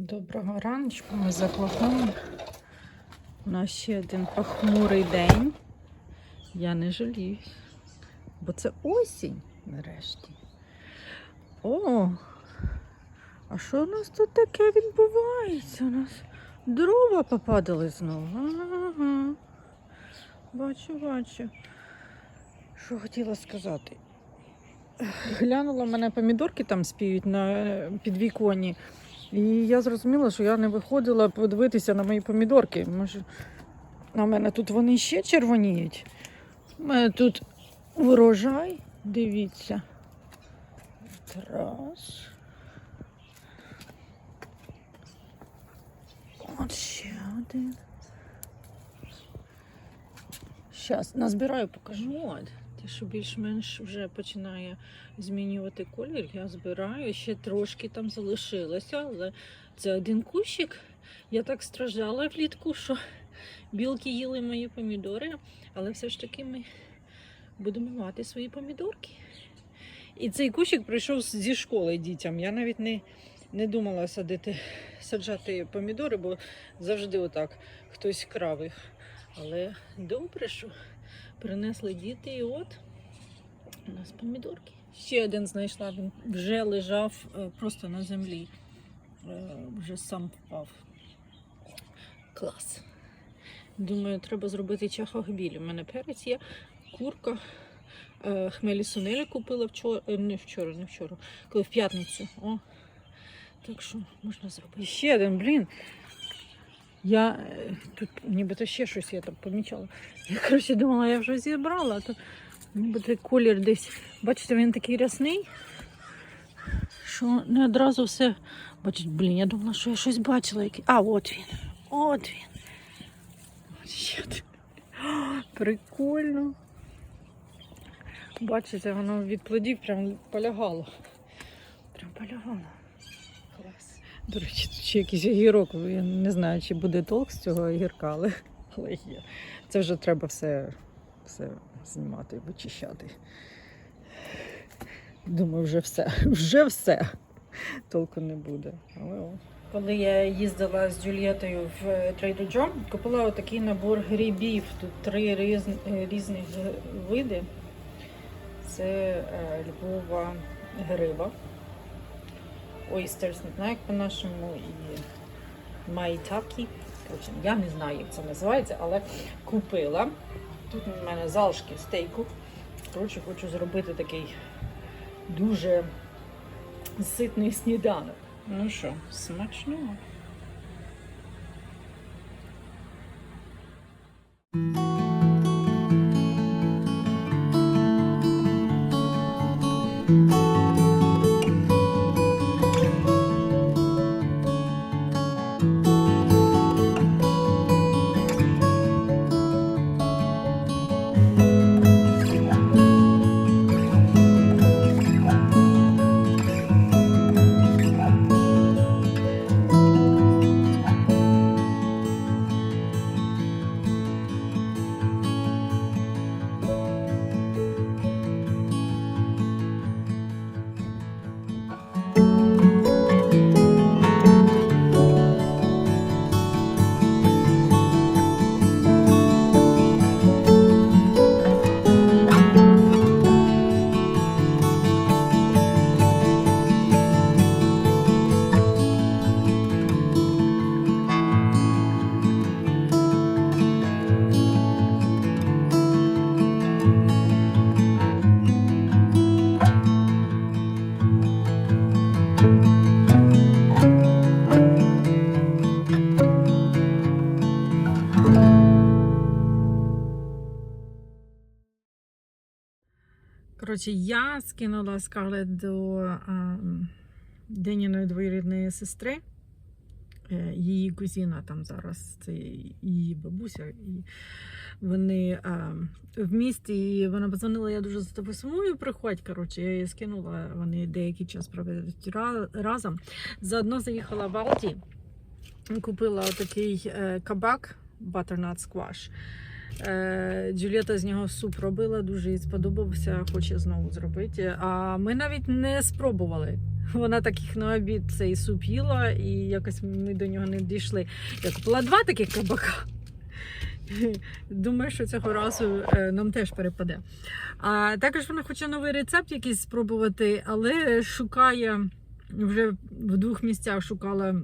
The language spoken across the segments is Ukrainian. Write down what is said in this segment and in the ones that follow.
Доброго раночку, ми за Клохом. У нас ще один похмурий день. Я не жаліюсь, бо це осінь нарешті. О! А що у нас тут таке відбувається? У нас дрова попадали знову. Ага. Бачу, бачу. Що хотіла сказати? Глянула, мене помідорки там спіють на підвіконні. І я зрозуміла, що я не виходила подивитися на мої помідорки. Може, на мене тут вони ще червоніють. У мене тут урожай, дивіться. Раз. От ще один. Зараз назбираю, покажу. От, те, що більш-менш вже починає змінювати колір, я збираю. Ще трошки там залишилося, але це один кущик. Я так страждала влітку, що білки їли мої помідори, але все ж таки ми будемо мати свої помідорки. І цей кущик прийшов зі школи дітям. Я навіть не, не думала садити, саджати помідори, бо завжди отак хтось крав їх. Але добре, що принесли діти, і от у нас помідорки. Ще один знайшла, він вже лежав е, просто на землі. Е, Вже сам впав. Клас. Думаю, треба зробити чахогбіль. У мене перець є, курка. е, Хмелі сунелі купила вчора, не вчора, не вчора, коли в п'ятницю. О. Так що можна зробити. Ще один, блін. Я е, тут нібито ще щось я там помічала. Я коротше думала, я вже зібрала, а то нібито колір десь. Бачите, він такий рясний, що не одразу все. Бачить, блін, я думала, що я щось бачила. який- А, от він. От він. От. Прикольно. Бачите, воно від плодів прям полягало. Прям полягало. До речі, тут ще якийсь огірок. Я не знаю, чи буде толк з цього огірка, але, але є. Це вже треба все, все знімати, вичищати. Думаю, вже все. Вже все. Толку не буде. Але. Коли я їздила з Джульєтою в Trader Joe, купила отакий набор грибів. Тут три різ, е, різних види. Це е, Львова гриба. Ойстерс, не знаю, як по-нашому, і майтакі. Я не знаю, як це називається, але купила. Тут у мене залишки стейку. Коротше, хочу зробити такий дуже ситний сніданок. Ну що, смачного. Коротше, я скинула Скарлет до Деніної двоюрідної сестри. Е, Її кузіна там зараз, це її бабуся. І вони а, в місті, і вона позвонила, я дуже за тобою сумую, приходь. Коротше, я її скинула, вони деякий час проведуть разом. Заодно заїхала в Алді, купила такий е, кабак, butternut squash. Е, Джуліета з нього суп робила, дуже їй сподобався, хоче знову зробити. А ми навіть не спробували. Вона таких на обід цей суп їла, і якось ми до нього не дійшли. Я купила два таких кабака. Думаю, що цього разу е, нам теж перепаде. А також вона хоче новий рецепт якийсь спробувати, але шукає вже в двох місцях шукала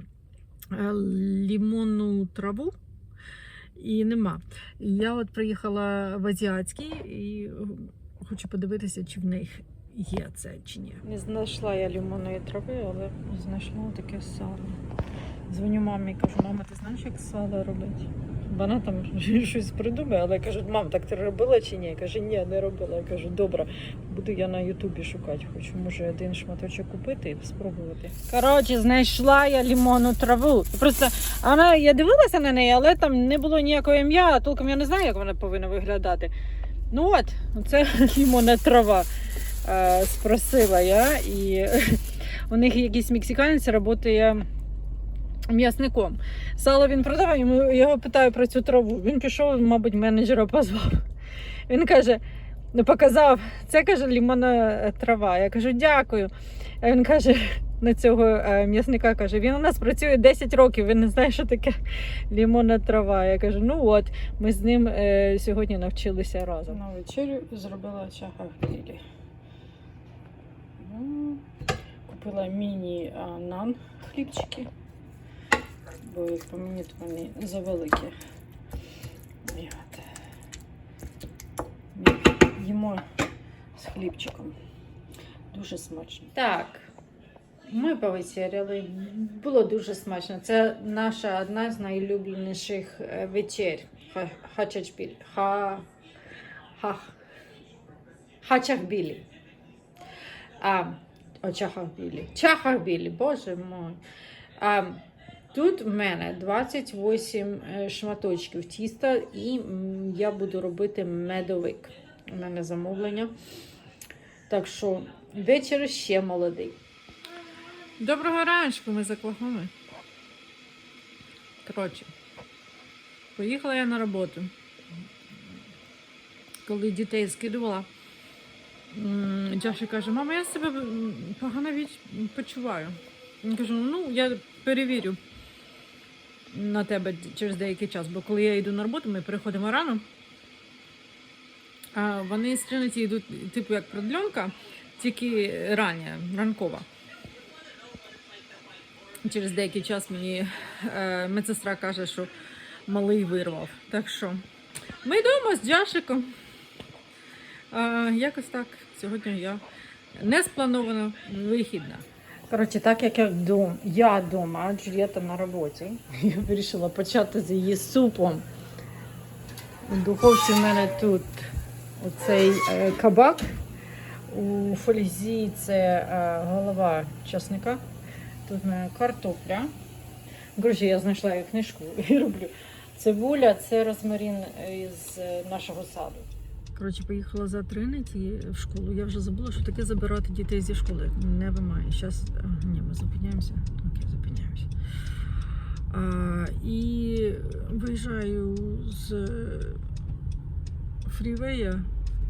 е, лімонну траву. І нема. Я от приїхала в азіатський і хочу подивитися, чи в них є це чи ні. Не знайшла я лимонної трави, але знайшла таке сало. Дзвоню мамі і кажу, мама, ти знаєш, як сало робити? Вона там щось придумає, але кажуть, мам, так ти робила чи ні? Я Каже, ні, не робила. Я кажу, добре, буду я на Ютубі шукати. Хочу, може, один шматочок купити і спробувати. Коротше, знайшла я лимонну траву. Просто вона, я дивилася на неї, але там не було ніякого ім'я, толком я не знаю, як вона повинна виглядати. Ну от, це лимонна трава. Е, спросила я, і у них якийсь мексиканець працює м'ясником. Сало він продавав, йому- його питаю про цю траву. Він пішов, мабуть, менеджера позвав. Він каже, ну показав, це каже лімонна трава. Я кажу, дякую. А він каже, на цього е, м'ясника каже, він у нас працює 10 років, він не знає, що таке лімонна трава. Я кажу, ну от, ми з ним е, сьогодні навчилися разом. На вечерю зробила чагавілі. Купила міні-нан хлібчики, бо як по мені вони завеликі. Ми їмо з хлібчиком. Дуже смачно. Так, ми повечеряли. Було дуже смачно. Це наша одна з найулюбленіших е, вечер. Ха- Хачачбіль. Ха... Ха... Хачахбілі. А, о, чахахбілі. Чахахбілі, боже мой. А, тут в мене 28 е, шматочків тіста, і я буду робити медовик. У мене замовлення. Так що вечір ще молодий. Доброго раночку, ми за Клахоми. Коротше, поїхала я на роботу. Коли дітей скидувала, Джаша каже, мама, я себе погано почуваю. Я кажу, ну, я перевірю на тебе через деякий час, бо коли я йду на роботу, ми переходимо рано. А вони з Тринity йдуть, типу, як продльонка, тільки рання, ранкова. Через деякий час мені е, медсестра каже, що малий вирвав. Так що ми йдемо з Джашиком. Е, якось так. Сьогодні я не спланована вихідна. Коротше, так як я вдома, я вдома, а Джульєта на роботі, я вирішила почати з її супом. У духовці в мене тут оцей е, кабак. У фользі це е, голова часника. Тут в мене картопля. Коротше, я знайшла книжку і роблю. Цибуля це розмарин із е, нашого саду. Коротше, поїхала за Тринity в школу. Я вже забула, що таке забирати дітей зі школи. Не вимає. Зараз. Ні, ми зупиняємося. Окей, зупиняємося. А, і виїжджаю з фрівея.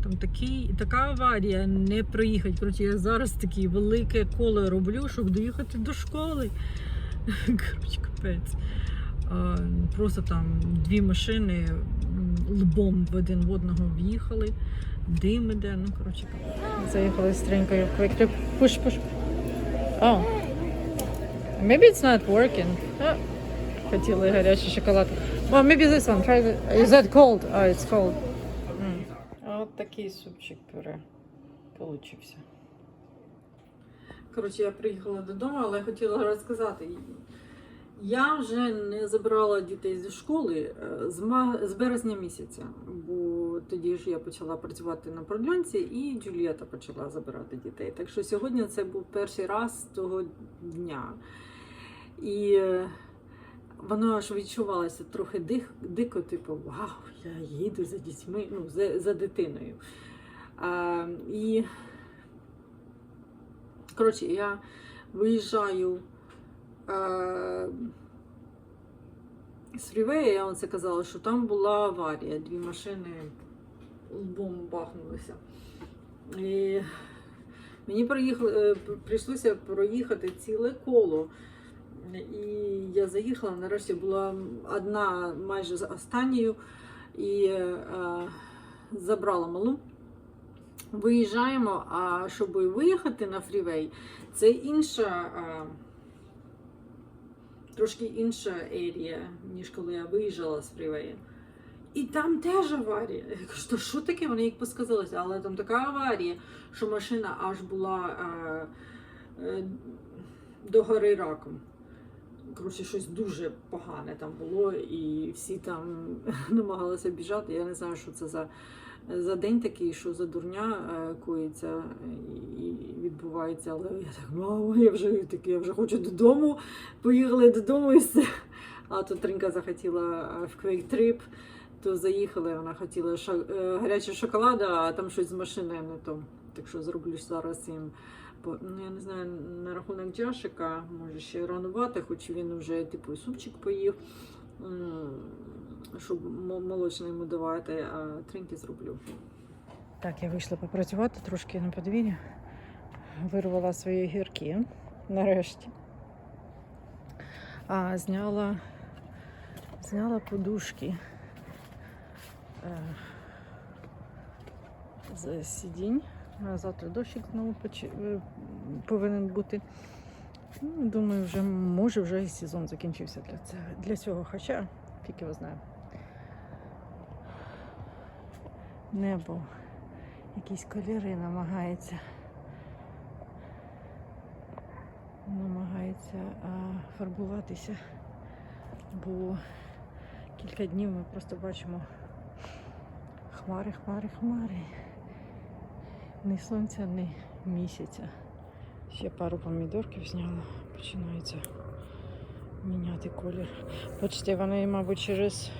Там такий, така аварія не проїхати. Коротше, я зараз таке велике коло роблю, щоб доїхати до школи. Коротше, капець. А, просто там дві машини лбом в один в одного в'їхали. Дим іде, ну коротше. Заїхали стренькою в Quick Trip. Push, push. Oh. Maybe it's not working. Ah. Хотіли гарячий шоколад. Well, maybe this one. Try the... Is that cold? Oh, it's cold. Mm. От такий супчик пюре получився. Коротше, я приїхала додому, але хотіла розказати. Я вже не забирала дітей зі школи е, з, березня місяця, бо тоді ж я почала працювати на продльонці і Джулієта почала забирати дітей. Так що сьогодні це був перший раз того дня. І е, воно аж відчувалося трохи дих, дико, типу, вау, я їду за дітьми, ну, за, за дитиною. А, і, коротше, я виїжджаю з фрівея, я вам це казала, що там була аварія. Дві машини лбом бахнулися. І мені е, прийшлося проїхати ціле коло. І я заїхала, нарешті була одна майже з останньою і е, забрала малу. Виїжджаємо, а щоб виїхати на фрівей, це інша, е, трошки інша ерія, ніж коли я виїжджала з фрівея. І там теж аварія. Я кажу, «Та що таке? Вони як посказалися, але там така аварія, що машина аж була е, е, до гори раком. Коротше, щось дуже погане там було, і всі там намагалися біжати. Я не знаю, що це за, за день такий, що за дурня е, коїться і відбувається. Але я так, мамо, я вже таки, я вже хочу додому. Поїхали додому і все. А то Тринка захотіла е, в квейк-трип, то заїхали, вона хотіла ша, е, гарячий шоколад, а там щось з машини не то. Так що зроблю зараз їм. Ну, я не знаю, на рахунок Джашика, може ще ранувати, хоч він вже типу супчик поїв, щоб мо- молочне йому давати, а тринки зроблю. Так, я вийшла попрацювати трошки на подвір'я. Вирвала свої гірки нарешті. А зняла, зняла подушки е, з сидінь. Завтра дощик знову е, повинен бути. Ну, думаю, вже може вже і сезон закінчився для цього. Для цього, хоча тільки його знаю. Небо, якісь кольори намагається. Намагається а, фарбуватися, бо кілька днів ми просто бачимо хмари, хмари, хмари. Ні сонця, ні місяця. Ще пару помідорків зняла, починається міняти колір. Бачите, вони, мабуть, через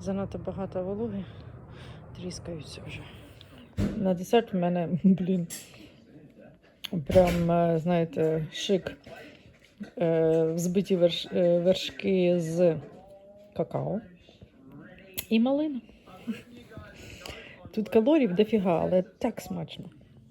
занадто багато вологи тріскаються вже. На десерт в мене, блін, прям, е, знаєте, шик. Е, Взбиті верш, е, вершки з какао і малина. Тут калорій дофіга, але так смачно.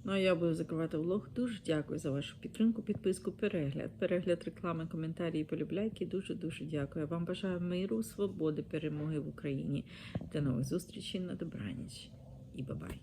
Ну а я буду закривати влог. Дуже дякую за вашу підтримку, підписку, перегляд, перегляд реклами, коментарі і полюбляйки. Дуже-дуже дякую. Вам бажаю миру, свободи, перемоги в Україні. До нових зустрічей на добраніч і бабай!